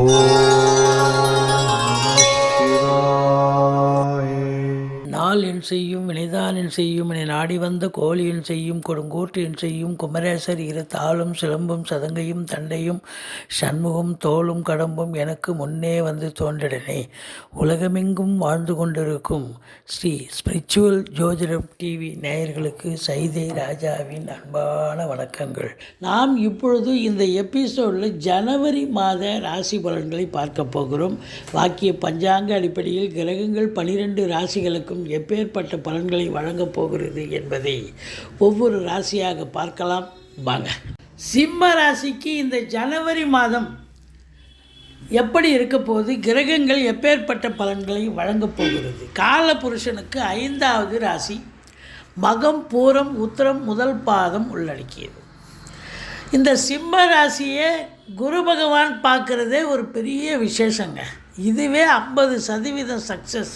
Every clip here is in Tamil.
நாள் என் செய்யும் வினைதான் செய்யும் என நாடி வந்த கோழியின் செய்யும் கொடுங்கோட்டு செய்யும் குமரேசர் இரு தாளும் சிலம்பும் சதங்கையும் தண்டையும் சண்முகம் தோளும் கடம்பும் எனக்கு முன்னே வந்து தோன்றிடனே. உலகமெங்கும் வாழ்ந்து கொண்டிருக்கும் ஸ்ரீ ஸ்பிரிச்சுவல் ஜோதிடம் டிவி நேயர்களுக்கு சைதை ராஜாவின் அன்பான வணக்கங்கள். நாம் இப்பொழுது இந்த எபிசோடில் ஜனவரி மாத ராசி பலன்களை பார்க்க போகிறோம். வாக்கிய பஞ்சாங்க அடிப்படையில் கிரகங்கள் பனிரெண்டு ராசிகளுக்கும் எப்பேர் எப்பேற்பட்ட பலன்களை வழங்கப் போகிறது என்பதை ஒவ்வொரு ராசியாக பார்க்கலாம். வாங்க. சிம்ம ராசிக்கு இந்த ஜனவரி மாதம் எப்படி இருக்க போகுது? கிரகங்கள் எப்பேற்பட்ட பலன்களை வழங்கப் போகிறது? கால புருஷனுக்கு ஐந்தாவது ராசி. மகம் பூரம் உத்திரம் முதல் பாதம் உள்ளடக்கியது. இந்த சிம்ம ராசியை குரு பகவான் பார்க்குறதே ஒரு பெரிய விசேஷங்க. இதுவே ஐம்பது சதவீதம் சக்ஸஸ்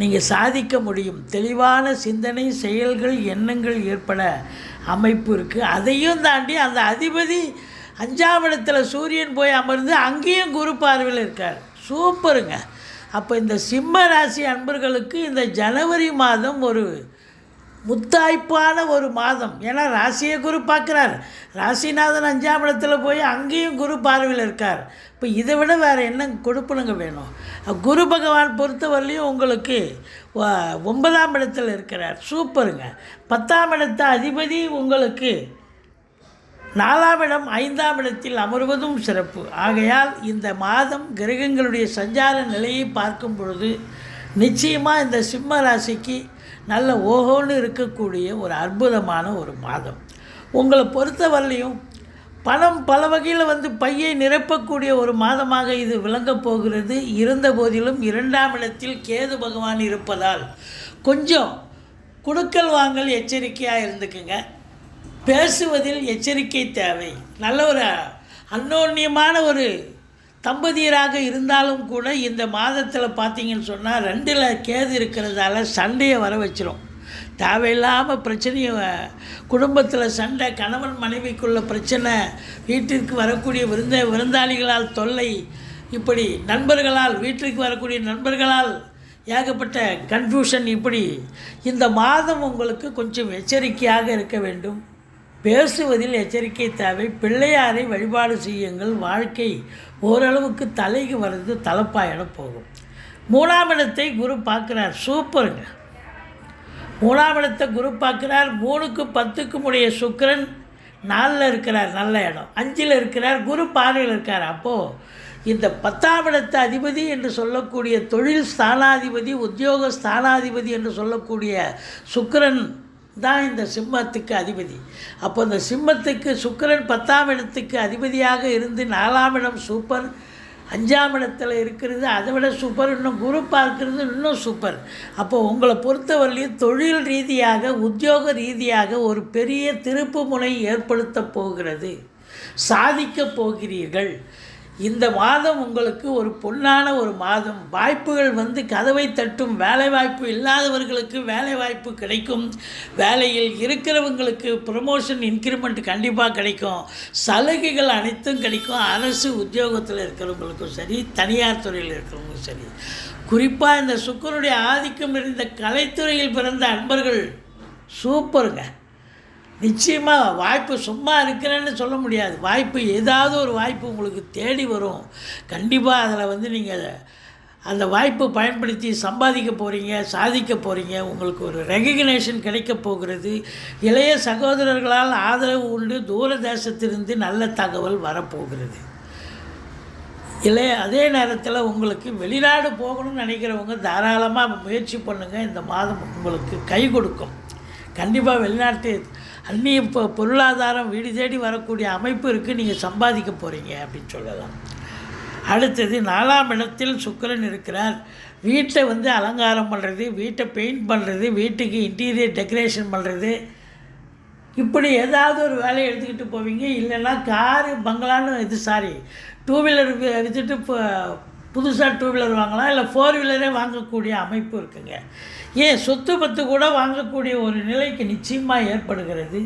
நீங்கள் சாதிக்க முடியும். தெளிவான சிந்தனை செயல்கள் எண்ணங்கள் ஏற்பட அமைப்பு இருக்குது அதையும் தாண்டி அந்த அதிபதி அஞ்சாம் இடத்துல சூரியன் போய் அமர்ந்து அங்கேயும் குரு பார்வையில் இருக்கார். சூப்பருங்க. அப்போ இந்த சிம்ம ராசி அன்பர்களுக்கு இந்த ஜனவரி மாதம் ஒரு முத்தாய்ப்பான ஒரு மாதம். ஏன்னா ராசியை குரு பார்க்குறார். ராசிநாதன் அஞ்சாம் இடத்துல போய் அங்கேயும் குரு பார்வையில் இருக்கார். இப்போ இதை விட வேறு என்ன கொடுப்பனுங்க வேணும்? குரு பகவான் பொறுத்தவரையிலையும் உங்களுக்கு ஒன்பதாம் இடத்துல இருக்கிறார். சூப்பருங்க. பத்தாம் இடத்த அதிபதி உங்களுக்கு நாலாம் இடம் ஐந்தாம் இடத்தில் அமர்வதும் சிறப்பு. ஆகையால் இந்த மாதம் கிரகங்களுடைய சஞ்சார நிலையை பார்க்கும் பொழுது நிச்சயமாக இந்த சிம்ம ராசிக்கு நல்ல ஓஹோன்னு இருக்கக்கூடிய ஒரு அற்புதமான ஒரு மாதம். உங்களை பொறுத்தவரையிலையும் பணம் பல வகையில் வந்து பையை நிரப்பக்கூடிய ஒரு மாதமாக இது விளங்கப் போகிறது. இருந்த போதிலும் இரண்டாம் இடத்தில் கேது பகவான் இருப்பதால் கொஞ்சம் குடுக்கல் வாங்கல் எச்சரிக்கையாக இருந்துக்குங்க. பேசுவதில் எச்சரிக்கை தேவை. நல்ல ஒரு அன்னோன்யமான ஒரு தம்பதியராக இருந்தாலும் கூட இந்த மாதத்தில் பார்த்தீங்கன்னு சொன்னால் ரெண்டில் கேது இருக்கிறதால சண்டையை வர வச்சிரும். தேவையில்லாமல் பிரச்சனையை குடும்பத்தில் சண்டை கணவன் மனைவிக்குள்ள பிரச்சனை வீட்டிற்கு வரக்கூடிய விருந்த விருந்தாளிகளால் தொல்லை இப்படி நண்பர்களால் வீட்டிற்கு வரக்கூடிய நண்பர்களால் ஏகப்பட்ட கன்ஃபியூஷன் இப்படி இந்த மாதம் உங்களுக்கு கொஞ்சம் எச்சரிக்கையாக இருக்க வேண்டும். பேசுவதில் எச்சரிக்கை தேவை. பிள்ளையாரை வழிபாடு செய்யுங்கள். வாழ்க்கை ஓரளவுக்கு தலைக்கு வர்றது தலைப்பாயிட போகும். மூணாம் இடத்தை குரு பார்க்குறார். சூப்பருங்க. மூணாம் இடத்தை குரு பார்க்குறார். மூணுக்கு பத்துக்கும் உடைய சுக்கரன் நாலில் இருக்கிறார். நல்ல இடம். அஞ்சில் இருக்கிறார். குரு பார்வையில் இருக்கார். அப்போது இந்த பத்தாம் இடத்த அதிபதி என்று சொல்லக்கூடிய தொழில் ஸ்தானாதிபதி உத்தியோக ஸ்தானாதிபதி என்று சொல்லக்கூடிய சுக்கரன் தான் இந்த சிம்மத்துக்கு அதிபதி. அப்போ இந்த சிம்மத்துக்கு சுக்கிரன் பத்தாம் இடத்துக்கு அதிபதியாக இருந்து நாலாம் இடம் சூப்பர் அஞ்சாம் இடத்துல இருக்கிறது அதை விட சூப்பர் இன்னும் குரு பார்க்கறது இன்னும் சூப்பர். அப்போ உங்களை பொறுத்தவரையிலையும் தொழில் ரீதியாக உத்தியோக ரீதியாக ஒரு பெரிய திருப்பு முனை ஏற்படுத்த போகிறது. சாதிக்கப் போகிறீர்கள். இந்த மாதம் உங்களுக்கு ஒரு பொன்னான ஒரு மாதம். வாய்ப்புகள் வந்து கதவை தட்டும். வேலை வாய்ப்பு இல்லாதவர்களுக்கு வேலை வாய்ப்பு கிடைக்கும். வேலையில் இருக்கிறவங்களுக்கு ப்ரமோஷன் இன்க்ரிமெண்ட் கண்டிப்பாக கிடைக்கும். சலுகைகள் அனைத்தும் கிடைக்கும். அரசு உத்தியோகத்தில் இருக்கிறவங்களுக்கும் சரி தனியார் துறையில் இருக்கிறவங்களுக்கும் சரி. குறிப்பாக இந்த சுக்கருடைய ஆதிக்கம் நிறைந்த கலைத்துறையில் பிறந்த அன்பர்கள் சூப்பருங்க. நிச்சயமாக வாய்ப்பு சும்மா இருக்கிறேன்னு சொல்ல முடியாது. வாய்ப்பு ஏதாவது ஒரு வாய்ப்பு உங்களுக்கு தேடி வரும். கண்டிப்பாக அதில் வந்து நீங்கள் அந்த வாய்ப்பை பயன்படுத்தி சம்பாதிக்க போகிறீங்க சாதிக்க போகிறீங்க உங்களுக்கு ஒரு ரெகக்னேஷன் கிடைக்க போகிறது. இளைய சகோதரர்களால் ஆதரவு உண்டு தூர தேசத்திலிருந்து நல்ல தகவல் வரப்போகிறது. இளைய அதே நேரத்தில் உங்களுக்கு வெளிநாடு போகணும்னு நினைக்கிறவங்க தாராளமாக முயற்சி பண்ணுங்கள் இந்த மாதம் உங்களுக்கு கை கொடுக்கும். கண்டிப்பாக வெளிநாட்டு அந்நிய இப்போ பொருளாதாரம் வீடு தேடி வரக்கூடிய அமைப்பு இருக்குது நீங்கள் சம்பாதிக்க போகிறீங்க அப்படின்னு சொல்லலாம். அடுத்தது நாலாம் இடத்தில் சுக்கரன் இருக்கிறார். வீட்டை வந்து அலங்காரம் பண்ணுறது வீட்டை பெயிண்ட் பண்ணுறது வீட்டுக்கு இன்டீரியர் டெக்கரேஷன் பண்ணுறது இப்படி ஏதாவது ஒரு வேலையை எடுத்துக்கிட்டு போவீங்க. இல்லைன்னா காரு பங்களான்னு இது சாரி டூ வீலர் விற்றுட்டு இப்போ புதுசாக டூ வீலர் வாங்கலாம் இல்லை ஃபோர் வீலரே வாங்கக்கூடிய அமைப்பு இருக்குங்க. ஏன் சொத்து பத்து கூட வாங்கக்கூடிய ஒரு நிலைக்கு நிச்சயமாக ஏற்படுகிறது.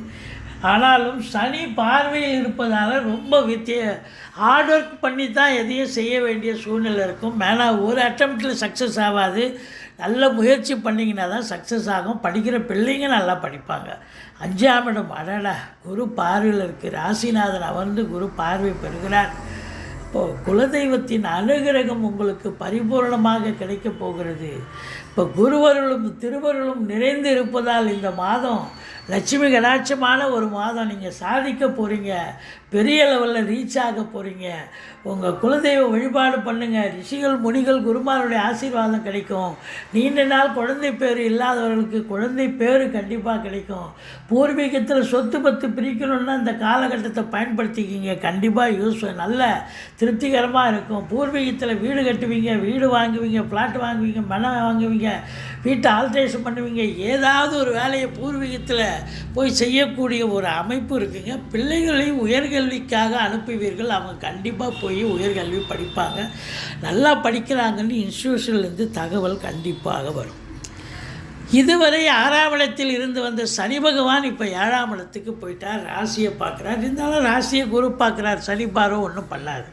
ஆனாலும் சனி பார்வையில் இருப்பதால் ரொம்ப வித்திய ஹார்ட் ஒர்க் பண்ணி தான் எதையும் செய்ய வேண்டிய சூழ்நிலை இருக்கும். மேலே ஒரு அட்டம்ப்டில் சக்ஸஸ் ஆகாது. நல்ல முயற்சி பண்ணிங்கன்னா தான் சக்ஸஸ் ஆகும். படிக்கிற பிள்ளைங்க நல்லா படிப்பாங்க. அஞ்சாம் இடம் அடடா குரு பார்வையில் இருக்குது ராசிநாதன் அமர்ந்து குரு பார்வை பெறுகிறார். இப்போ குலதெய்வத்தின் அனுகிரகம் உங்களுக்கு பரிபூர்ணமாக கிடைக்கப் போகிறது. இப்போ குருவருளும் திருவருளும் நிறைந்து இருப்பதால் இந்த மாதம் லட்சுமி கடாட்சமான ஒரு மாதம் நீங்கள் சாதிக்க போகிறீங்க பெரிய லெவலில் ரீச் ஆக போகிறீங்க உங்கள் குலதெய்வ வழிபாடு பண்ணுங்கள் ரிஷிகள் முனிகள் குருமாருடைய ஆசீர்வாதம் கிடைக்கும். நீண்ட நாள் குழந்தை பேர் இல்லாதவர்களுக்கு குழந்தை பேர் கண்டிப்பாக கிடைக்கும். பூர்வீகத்தில் சொத்து பத்து பிரிக்கணுன்னா இந்த காலகட்டத்தை பயன்படுத்திக்கிங்க. கண்டிப்பாக யூஸ் நல்ல திருப்திகரமாக இருக்கும். பூர்வீகத்தில் வீடு கட்டுவீங்க வீடு வாங்குவீங்க ஃப்ளாட் வாங்குவீங்க மனை வாங்குவீங்க வீட்டை ஆல்ட்ரேஷன் பண்ணுவீங்க. ஏதாவது ஒரு வேலையை பூர்வீகத்தில் போய் செய்யக்கூடிய ஒரு அமைப்பு இருக்குங்க. பிள்ளைகளையும் உயர்கல்விக்காக அனுப்புவீர்கள். அவங்க கண்டிப்பாக போய் உயர்கல்வி படிப்பாங்க. நல்லா படிக்கிறாங்கன்னு இன்ஸ்டியூஷன்லேருந்து தகவல் கண்டிப்பாக வரும். இதுவரை ஆறாம் இடத்தில் இருந்து வந்த சனி பகவான் இப்போ ஏழாம் இடத்துக்கு போயிட்டார். ராசியை பார்க்குறார். இருந்தாலும் ராசியை குரு பார்க்குறார். சனி பாரோ ஒன்றும் பண்ணாது.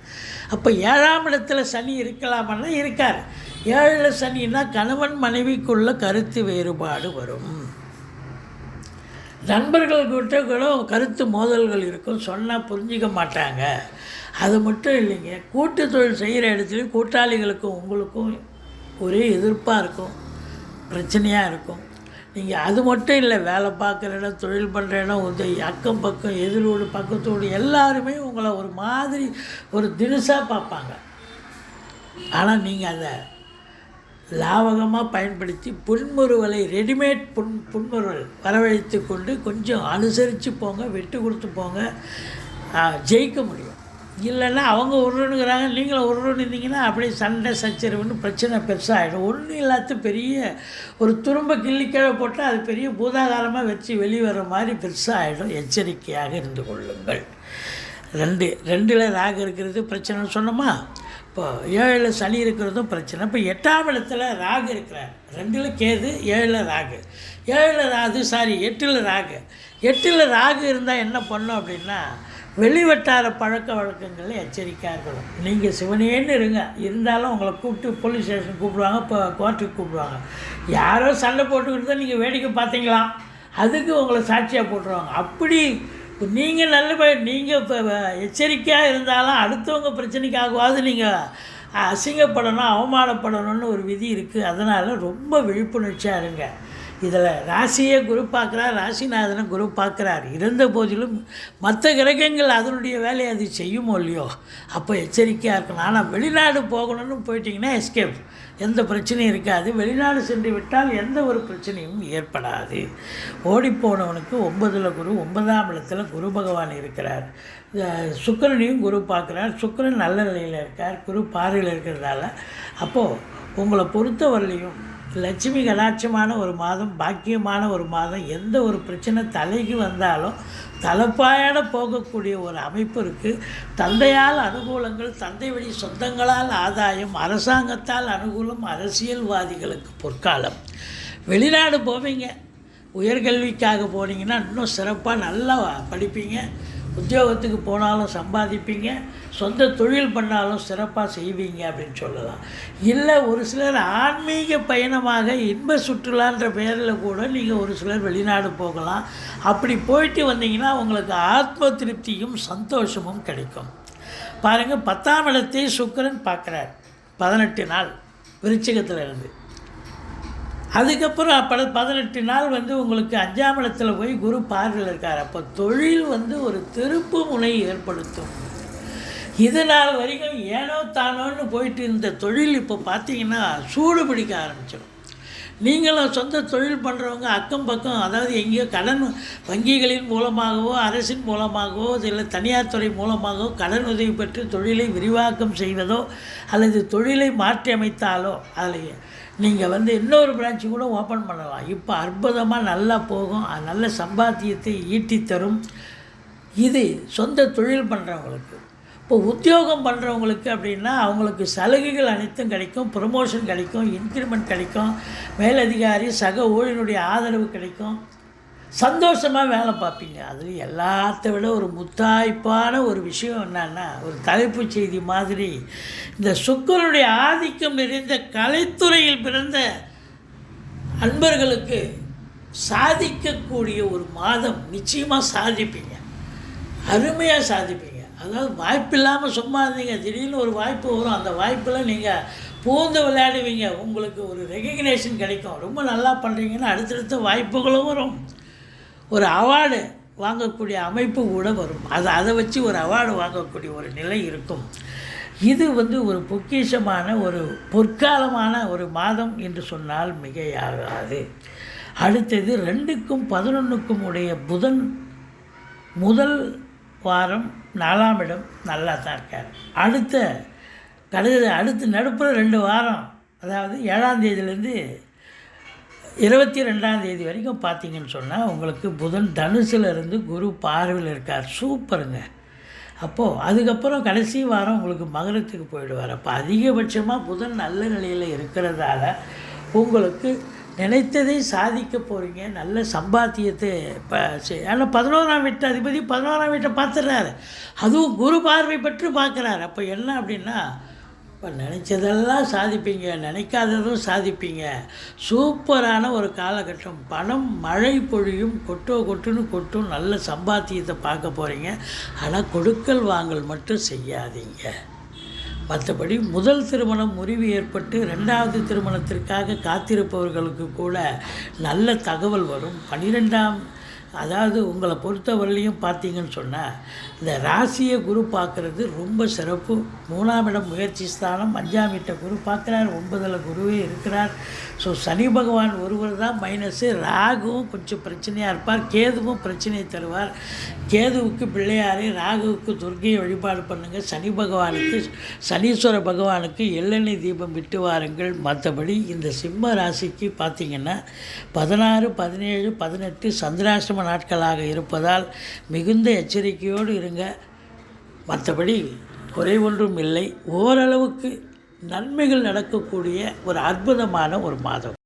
அப்போ ஏழாம் இடத்துல சனி இருக்கலாமன்னா இருக்கார். ஏழில் சனின்னா கணவன் மனைவிக்குள்ள கருத்து வேறுபாடு வரும். நண்பர்கள் கிட்ட கூட கருத்து மோதல்கள் இருக்கும். சொன்னால் புரிஞ்சிக்க மாட்டாங்க. அது மட்டும் இல்லைங்க. கூட்டு தொழில் செய்கிற இடத்துலையும் கூட்டாளிகளுக்கும் உங்களுக்கும் ஒரே எதிர்ப்பாக இருக்கும். பிரச்சனையாக இருக்கும். நீங்கள் அது மட்டும் இல்லை வேலை பார்க்குற இடம் தொழில் பண்ணுற இடம் உதவி அக்கம் பக்கம் எதிரோடு பக்கத்தோடு எல்லாருமே உங்களை ஒரு மாதிரி ஒரு தினுசாக பார்ப்பாங்க. ஆனால் நீங்கள் அதை லாவகமாக பயன்படுத்தி புன்முறுவலை ரெடிமேட் புன் புன்முறுவல் வரவழைத்து கொண்டு கொஞ்சம் அனுசரித்து போங்க விட்டு கொடுத்து போங்க. ஜெயிக்க முடியும். இல்லைன்னா அவங்க உருணுங்கிறாங்க நீங்களும் உருன்னு இருந்தீங்கன்னா அப்படியே சண்டை சச்சரவுன்னு பிரச்சனை பெருசாகிடும் ஒன்றும் இல்லாத பெரிய ஒரு துரும்ப கிள்ளிக்கிழ போட்டால் அது பெரிய பூதாகாரமாக வச்சு வெளியே வர மாதிரி பெருசாகிடும் எச்சரிக்கையாக இருந்து கொள்ளுங்கள். ரெண்டு ரெண்டில் ராக இருக்கிறது பிரச்சனைன்னு சொன்னோமா? இப்போ ஏழில் சனி இருக்கிறதும் பிரச்சனை. இப்போ எட்டாம் இடத்துல ராகு இருக்கிறார். ரெண்டில் கேது ஏழில் ராகு. ஏழில் ராகு சாரி எட்டில் ராகு. எட்டில் ராகு இருந்தால் என்ன பண்ணும் அப்படின்னா வெளிவட்டார பழக்க வழக்கங்களில் எச்சரிக்கையாக இருக்கணும் நீங்கள் சிவனேன்னு இருங்க. இருந்தாலும் உங்களை கூப்பிட்டு போலீஸ் ஸ்டேஷன் கூப்பிடுவாங்க இப்போ கோர்ட்டுக்கு கூப்பிடுவாங்க. யாரோ சண்டை போட்டுக்கிட்டு தான் நீங்கள் வேடிக்கை பார்த்தீங்களா அதுக்கு உங்களை சாட்சியாக போட்டுருவாங்க. அப்படி நீங்கள் நல்ல நீங்கள் இப்போ எச்சரிக்கையாக இருந்தாலும் அடுத்தவங்க பிரச்சனைக்காகவாது நீங்கள் அசிங்கப்படணும் அவமானப்படணும்னு ஒரு விதி இருக்குது அதனால் ரொம்ப விழிப்புணர்ச்சியாக இருங்க. இதில் ராசியே குரு பார்க்குறார் ராசிநாதனை குரு பார்க்குறார். இருந்த போதிலும் மற்ற கிரகங்கள் அதனுடைய வேலையை அது செய்யுமோ இல்லையோ? அப்போ எச்சரிக்கையாக இருக்கணும். ஆனால் வெளிநாடு போகணும்னு போயிட்டிங்கன்னா எஸ்கேப் எந்த பிரச்சனையும் இருக்காது. வெளிநாடு சென்று விட்டால் எந்த ஒரு பிரச்சனையும் ஏற்படாது. ஓடிப்போனவனுக்கு ஒன்பதில் குரு ஒன்பதாம் இடத்துல குரு பகவான் இருக்கிறார். சுக்கரனையும் சுக்கிரனையும் குரு பார்க்குறார். சுக்கரன் நல்ல நிலையில் இருக்கார். குரு பார்வையில் இருக்கிறதால. அப்போது உங்களை பொறுத்தவரையிலையும் லட்சுமி கடாட்சமான ஒரு மாதம் பாக்கியமான ஒரு மாதம் எந்த ஒரு பிரச்சனை தலைக்கு வந்தாலும் தலைப்பாயான போகக்கூடிய ஒரு அமைப்பு இருக்குது தந்தையால் அனுகூலங்கள் தந்தை வழி சொந்தங்களால் ஆதாயம் அரசாங்கத்தால் அனுகூலம் அரசியல்வாதிகளுக்கு பொற்காலம். வெளிநாடு போவீங்க. உயர்கல்விக்காக போனீங்கன்னா இன்னும் சிறப்பாக நல்லா படிப்பீங்க. உத்தியோகத்துக்கு போனாலும் சம்பாதிப்பீங்க சொந்த தொழில் பண்ணாலும் சிறப்பாக செய்வீங்க அப்படின்னு சொல்லலாம். இல்லை ஒரு சிலர் ஆன்மீக பயணமாக இன்ப சுற்றுலான்ற பெயரில் கூட நீங்கள் ஒரு சிலர் வெளிநாடு போகலாம். அப்படி போயிட்டு வந்தீங்கன்னா உங்களுக்கு ஆத்ம திருப்தியும் சந்தோஷமும் கிடைக்கும். பாருங்கள் பத்தாம் இடத்தை சுக்கரன் பார்க்குறார். பதினெட்டு நாள் விருச்சிகத்தில் இருந்து அதுக்கப்புறம் அப்போ பதினெட்டு நாள் வந்து உங்களுக்கு அஞ்சாம் இடத்துல போய் குரு பார்வையில் இருக்கார். அப்போ தொழில் வந்து ஒரு திருப்பு முனை ஏற்படுத்தும். இது நாள் வரைக்கும் ஏனோ தானோன்னு போயிட்டு இருந்த தொழில் இப்போ பார்த்தீங்கன்னா சூடு பிடிக்க ஆரம்பிச்சிடும். நீங்களும் சொந்த தொழில் பண்ணுறவங்க அக்கம் பக்கம் அதாவது எங்கேயோ கடன் வங்கிகளின் மூலமாகவோ அரசின் மூலமாகவோ இல்லை தனியார் துறை மூலமாகவோ கடன் உதவி பெற்று தொழிலை விரிவாக்கம் செய்வதோ அல்லது தொழிலை மாற்றி அமைத்தாலோ அதில் நீங்கள் வந்து இன்னொரு பிரான்ச்சு கூட ஓப்பன் பண்ணலாம். இப்போ அற்புதமாக நல்லா போகும். அது நல்ல சம்பாத்தியத்தை ஈட்டி தரும். இது சொந்த தொழில் பண்ணுறவங்களுக்கு இப்போ உத்தியோகம் பண்ணுறவங்களுக்கு அப்படின்னா அவங்களுக்கு சலுகைகள் அனைத்தும் கிடைக்கும். ப்ரொமோஷன் கிடைக்கும். இன்க்ரிமெண்ட் கிடைக்கும். மேலதிகாரி சக ஊழியனுடைய ஆதரவு கிடைக்கும். சந்தோஷமாக வேலை பார்ப்பீங்க. அது எல்லாத்த விட ஒரு முத்தாய்ப்பான ஒரு விஷயம் என்னன்னா ஒரு தலைப்புச் செய்தி மாதிரி இந்த சுக்கரனுடைய ஆதிக்கம் நிறைந்த கலைத்துறையில் பிறந்த அன்பர்களுக்கு சாதிக்கக்கூடிய ஒரு மாதம் நிச்சயமாக சாதிப்பீங்க. அருமையாக சாதிப்பீங்க. அதாவது வாய்ப்பு இல்லாமல் சும்மா இருந்தீங்க. திடீர்னு ஒரு வாய்ப்பு வரும். அந்த வாய்ப்பில் நீங்கள் பூந்து விளையாடுவீங்க. உங்களுக்கு ஒரு ரெகக்னேஷன் கிடைக்கும். ரொம்ப நல்லா பண்ணுறீங்கன்னா அடுத்தடுத்த வாய்ப்புகளும் வரும். ஒரு அவார்டு வாங்கக்கூடிய அமைப்பு கூட வரும். அது அதை வச்சு ஒரு அவார்டு வாங்கக்கூடிய ஒரு நிலை இருக்கும். இது வந்து ஒரு பொக்கிஷமான ஒரு பொற்காலமான ஒரு மாதம் என்று சொன்னால் மிகையாகாது. அடுத்தது ரெண்டுக்கும் பதினொன்றுக்கும் உடைய புதன் முதல் வாரம் நாலாம் இடம் நல்லா தான் இருக்கார். அடுத்த கடுகு அடுத்து நடுப்புற ரெண்டு வாரம் அதாவது ஏழாம் தேதியிலேருந்து இருபத்தி ரெண்டாம் தேதி வரைக்கும் பார்த்தீங்கன்னு சொன்னால் உங்களுக்கு புதன் தனுசுல இருந்து குரு பார்வையில் இருக்கார். சூப்பருங்க. அப்போது அதுக்கப்புறம் கடைசி வாரம் உங்களுக்கு மகரத்துக்கு போயிடுவார். அப்போ அதிகபட்சமாக புதன் நல்ல நிலையில் இருக்கிறதால உங்களுக்கு நினைத்ததை சாதிக்க போகிறீங்க நல்ல சம்பாத்தியத்தை இப்போ ஆனால் பதினோராம் வீட்டு அதிபதி பதினோராம் வீட்டை பார்த்துடுறாரு அதுவும் குரு பார்வை பற்றி பார்க்குறாரு. அப்போ என்ன அப்படின்னா இப்போ நினச்சதெல்லாம் சாதிப்பீங்க நினைக்காததும் சாதிப்பீங்க. சூப்பரான ஒரு காலகட்டம். பணம் மழை பொழியும் கொட்டோ கொட்டுன்னு கொட்டும் நல்ல சம்பாத்தியத்தை பார்க்க போகிறீங்க ஆனால் கொடுக்கல் வாங்கல் மட்டும் செய்யாதீங்க. மற்றபடி முதல் திருமணம் முறிவு ஏற்பட்டு ரெண்டாவது திருமணத்திற்காக காத்திருப்பவர்களுக்கு கூட நல்ல தகவல் வரும். பன்னிரெண்டாம் அதாவது உங்களை பொறுத்தவரையிலையும் பார்த்தீங்கன்னு சொன்னால் இந்த ராசியை குரு பார்க்குறது ரொம்ப சிறப்பு. மூணாம் இடம் முயற்சி ஸ்தானம் அஞ்சாம் வீட்டை குரு பார்க்குறார் ஒன்பதில் குருவே இருக்கிறார். ஸோ சனி பகவான் ஒருவர் தான் மைனஸு ராகுவும் கொஞ்சம் பிரச்சனையாக இருப்பார் கேதுவும் பிரச்சனையை தருவார். கேதுவுக்கு பிள்ளையாரே ராகுவுக்கு துர்க்கையை வழிபாடு பண்ணுங்கள் சனி பகவானுக்கு சனீஸ்வர பகவானுக்கு எள்ளெண்ணெய் தீபம் விட்டு வாருங்கள். மற்றபடி இந்த சிம்ம ராசிக்கு பார்த்திங்கன்னா பதினாறு பதினேழு பதினெட்டு சந்திராசிரம நாட்களாக இருப்பதால் மிகுந்த எச்சரிக்கையோடு இருங்க. மற்றபடி குறை ஒன்றும் இல்லை. ஓரளவுக்கு நன்மைகள் நடக்கக்கூடிய ஒரு அற்புதமான ஒரு மாதம்.